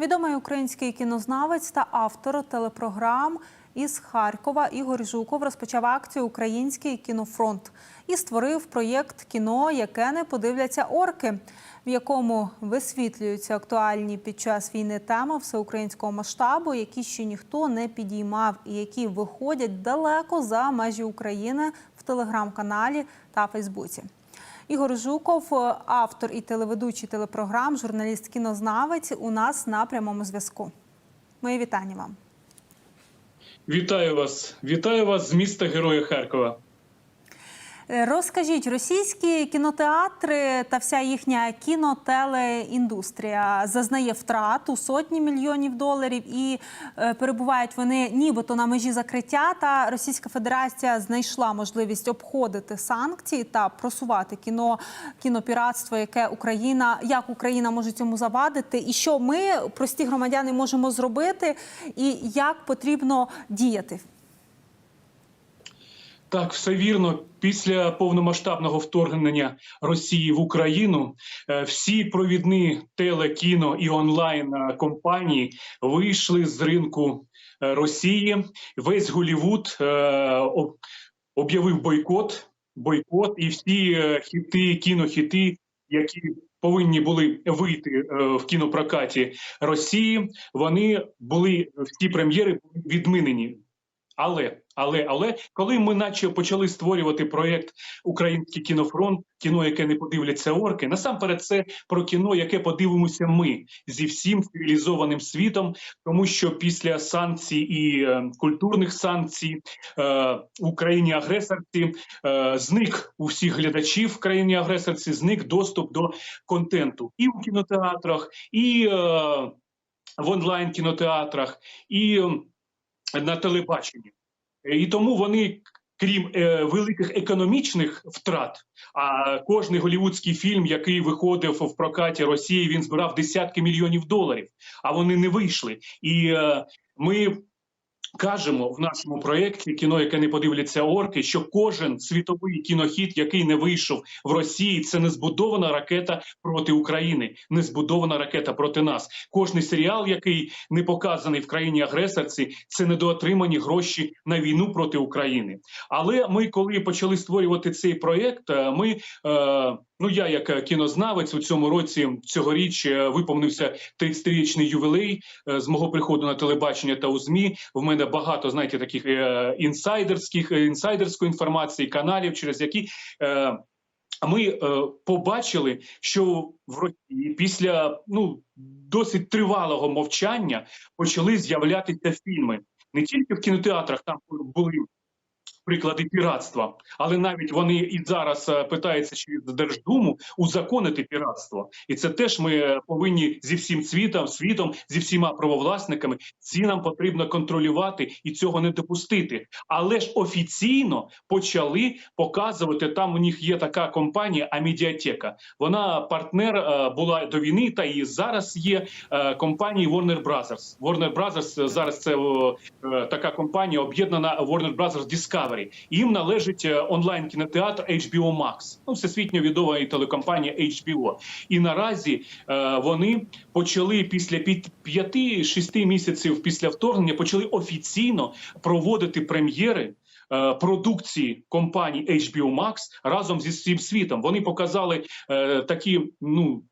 Відомий український кінознавець та автор телепрограм із Харкова Ігор Жуков розпочав акцію Український кінофронт і створив проєкт кіно, яке не подивляться орки, в якому висвітлюються актуальні під час війни теми всеукраїнського масштабу, які ще ніхто не підіймав, і які виходять далеко за межі України в телеграм-каналі та Фейсбуці. Ігор Жуков, автор і телеведучий телепрограм, журналіст кінознавець, у нас на прямому зв'язку. Мої вітання вам. Вітаю вас, вітаю вас з міста Героя Харкова. Е, Розкажіть, російські кінотеатри та вся їхня кінотелеіндустрія зазнає втрат у сотні мільйонів доларів і е, перебувають вони нібито на межі закриття. Та Російська Федерація знайшла можливість обходити санкції та просувати кіно кінопіратство, яке Україна як Україна може цьому завадити, і що ми, прості громадяни, можемо зробити, і як потрібно діяти. Так, все вірно. Після повномасштабного вторгнення Росії в Україну е, всі провідні телекіно і онлайн е, компанії вийшли з ринку е, Росії. Весь Голівуд об'явив бойкот, бойкот, і всі хіти, кінохіти, які повинні були вийти в кінопрокаті Росії, вони були всі прем'єри відмінені. Але, але, але, коли ми наче почали створювати проєкт Український кінофронт, кіно, яке не подивляться орки, насамперед це про кіно, яке подивимося ми зі всім цивілізованим світом, тому що після санкцій і е, культурних санкцій е, в Україні агресорці е, зник у всіх глядачів в країні агресорці, зник доступ до контенту і в кінотеатрах, і е, в онлайн кінотеатрах, і на телебаченні. І тому вони, крім е, великих економічних втрат, а кожний голівудський фільм, який виходив в прокаті Росії, він збирав десятки мільйонів доларів, а вони не вийшли. І е, ми кажемо в нашому проєкті кіно, яке не подивляться орки, що кожен світовий кінохіт, який не вийшов в Росії, це не збудована ракета проти України, не збудована ракета проти нас. Кожний серіал, який не показаний в країні агресорці, це недоотримані гроші на війну проти України. Але ми, коли почали створювати цей проєкт, е, ми е, ну я як е, кінознавець у цьому році цьогоріч е, виповнився 30-річний ювілей е, з мого приходу на телебачення та у змі. В мене багато знаєте таких інсайдерських інсайдерської інформації, каналів, через які. Ми побачили, що в Росії після ну досить тривалого мовчання почали з'являтися фільми не тільки в кінотеатрах, там були приклади піратства, але навіть вони і зараз е, питаються через Держдуму узаконити піратство, і це теж ми е, повинні зі всім світом, світом, зі всіма правовласниками. Ці нам потрібно контролювати і цього не допустити. Але ж офіційно почали показувати. Там у них є така компанія Амедіатека. Вона партнер е, була до війни, та і зараз є компанії Warner Brothers. Warner Brothers зараз це така компанія об'єднана Warner Brothers Discovery. Їм належить е, онлайн кінотеатр HBO Max, ну всесвітньо відома і телекомпанія HBO. І наразі е, вони почали після 5-6 місяців після вторгнення почали офіційно проводити прем'єри. е, Продукції компанії HBO Max разом зі всім світом вони показали е, такі ну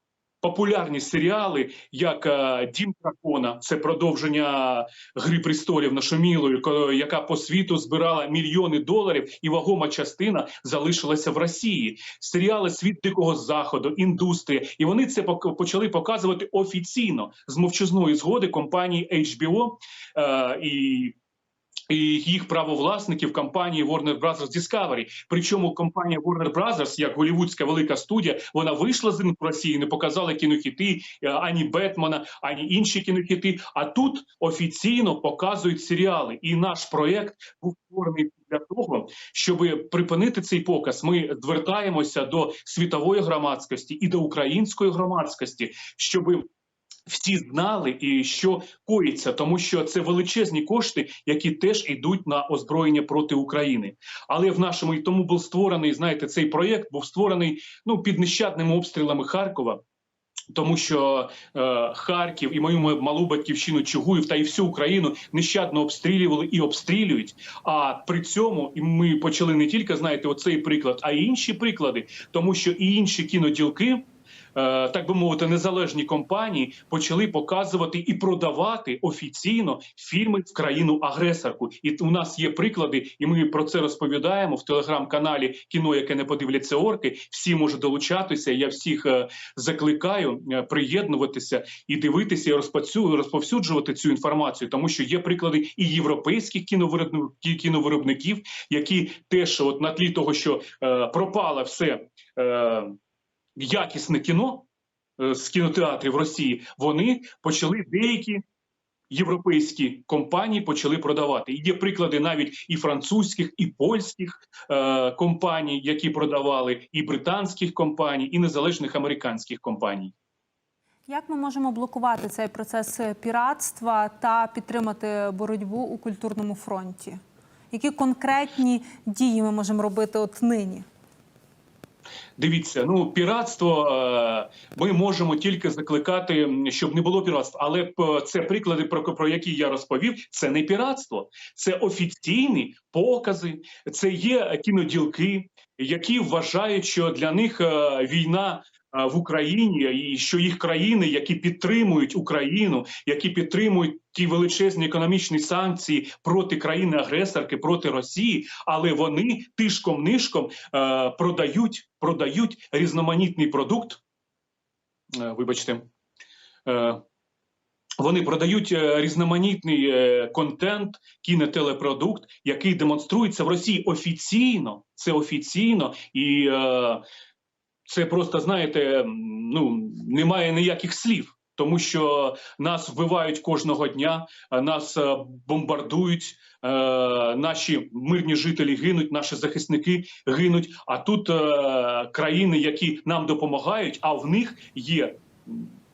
популярні серіали, як е, Дім Дракона, це продовження Гри престолів нашумілої, яка по світу збирала мільйони доларів, і вагома частина залишилася в Росії. Серіали Світ Дикого Заходу, індустрія, і вони це почали показувати офіційно з мовчазної згоди компанії HBO е, і. І їх правовласників компанії Warner Brothers Discovery. Причому компанія Warner Brothers, як голівудська велика студія, вона вийшла з ринку Росії, не показала кінохіти е, ані Бетмана, ані інші кінохіти. А тут офіційно показують серіали. І наш проєкт був створений для того, щоб припинити цей показ. Ми звертаємося до світової громадськості і до української громадськості, щоби всі знали і що коїться, тому що це величезні кошти, які теж йдуть на озброєння проти України. Але в нашому і тому був створений, знаєте, цей проєкт був створений ну під нещадними обстрілами Харкова. Тому що е, Харків і мою малу батьківщину Чугуїв та і всю Україну нещадно обстрілювали і обстрілюють. А при цьому ми почали не тільки знаєте, оцей приклад, а й інші приклади, тому що і інші кіноділки. Е, Так би мовити, незалежні компанії почали показувати і продавати офіційно фільми в країну агресорку. І у нас є приклади, і ми про це розповідаємо в телеграм-каналі Кіно, яке не подивляться орки. Всі можуть долучатися. Я всіх е, закликаю е, приєднуватися і дивитися, і розповсюджувати цю інформацію, тому що є приклади і європейських кіновиробни- кіновиробників, які теж, от на тлі того, що пропало все якісне кіно е, з кінотеатрів Росії, вони почали деякі. Європейські компанії почали продавати. І є приклади навіть і французьких, і польських е, компаній, які продавали, і британських компаній, і незалежних американських компаній. Як ми можемо блокувати цей процес піратства та підтримати боротьбу у культурному фронті? Які конкретні дії ми можемо робити от нині? Дивіться, ну піратство е, ми можемо тільки закликати, щоб не було піратства. Але це приклади, про, про які я розповів. Це не піратство, це офіційні покази, це є кіноділки, які вважають, що для них е, війна. Е, В Україні і що їх країни, які підтримують Україну, які підтримують ті величезні економічні санкції проти країни-агресорки, проти Росії, але вони тишком нишком е, продають, продають різноманітний продукт. Е, вибачте, вони продають різноманітний контент, кінотелепродукт, який демонструється в Росії офіційно. Це офіційно і е, це просто знаєте, ну немає ніяких слів. Тому що нас вбивають кожного дня, нас е, бомбардують, е, наші мирні жителі гинуть, наші захисники гинуть. А тут е, країни, які нам допомагають, а в них є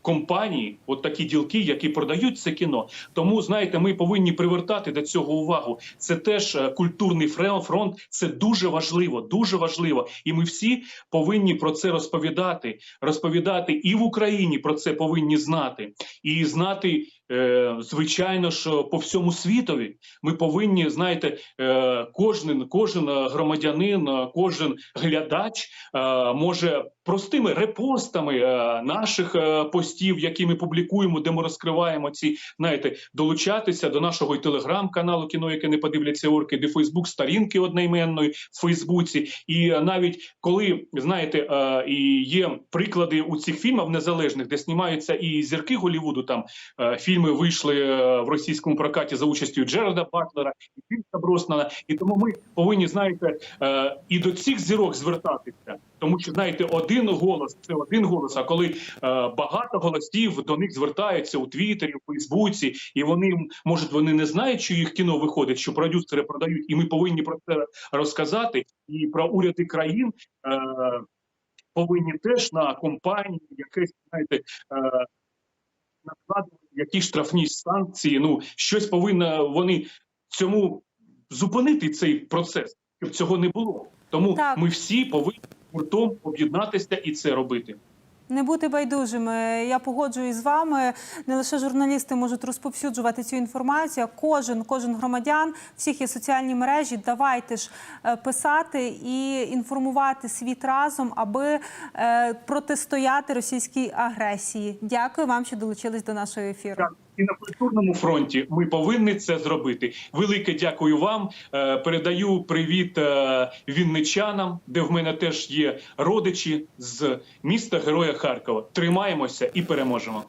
компанії, от такі ділки, які продають це кіно. Тому знаєте, ми повинні привертати до цього увагу. Це теж е, культурний фронт. Це дуже важливо, дуже важливо. І ми всі повинні про це розповідати. Розповідати і в Україні про це повинні знати, і знати. Е, Звичайно ж, по всьому світові ми повинні знаєте, е, кожен, кожен громадянин, кожен глядач е, може простими репостами наших постів, які ми публікуємо, де ми розкриваємо ці, знаєте, долучатися до нашого і телеграм-каналу кіно, яке не подивляться орки, де Фейсбук сторінки одноіменної в Фейсбуці. І навіть коли знаєте, і є приклади у цих фільмах незалежних, де знімаються і зірки Голівуду, там е, фільми вийшли е, в російському прокаті за участю Джерарда Батлера і Фільма Броснана. І тому ми повинні знаєте е, і до цих зірок звертатися. Тому що знаєте, один голос це один голос. А коли е, багато голосів до них звертаються у Твіттері, у Фейсбуці, і вони можуть вони не знають, що їх кіно виходить, що продюсери продають, і ми повинні про це розказати. І про уряди країн повинні теж на компанії якесь знаєте. Накладувати якісь штрафні санкції. Ну щось повинно вони цьому зупинити цей процес, щоб цього не було. Тому Так. ми всі повинні гуртом об'єднатися і це робити. Не бути байдужими. Я погоджуюсь з вами. Не лише журналісти можуть розповсюджувати цю інформацію. Кожен, кожен громадян, всіх є соціальні мережі. Давайте ж е, писати і інформувати світ разом, аби е, протистояти російській агресії. Дякую вам, що долучились до нашого ефіру. І на культурному фронті ми повинні це зробити. Велике дякую вам. Е, Передаю привіт е, вінничанам, де в мене теж є родичі з міста Героя Харкова. Тримаємося і переможемо.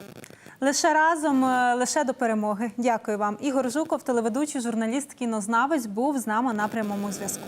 Лише разом, е, лише до перемоги. Дякую вам. Ігор Жуков, телеведучий, журналіст, кінознавець, був з нами на прямому зв'язку.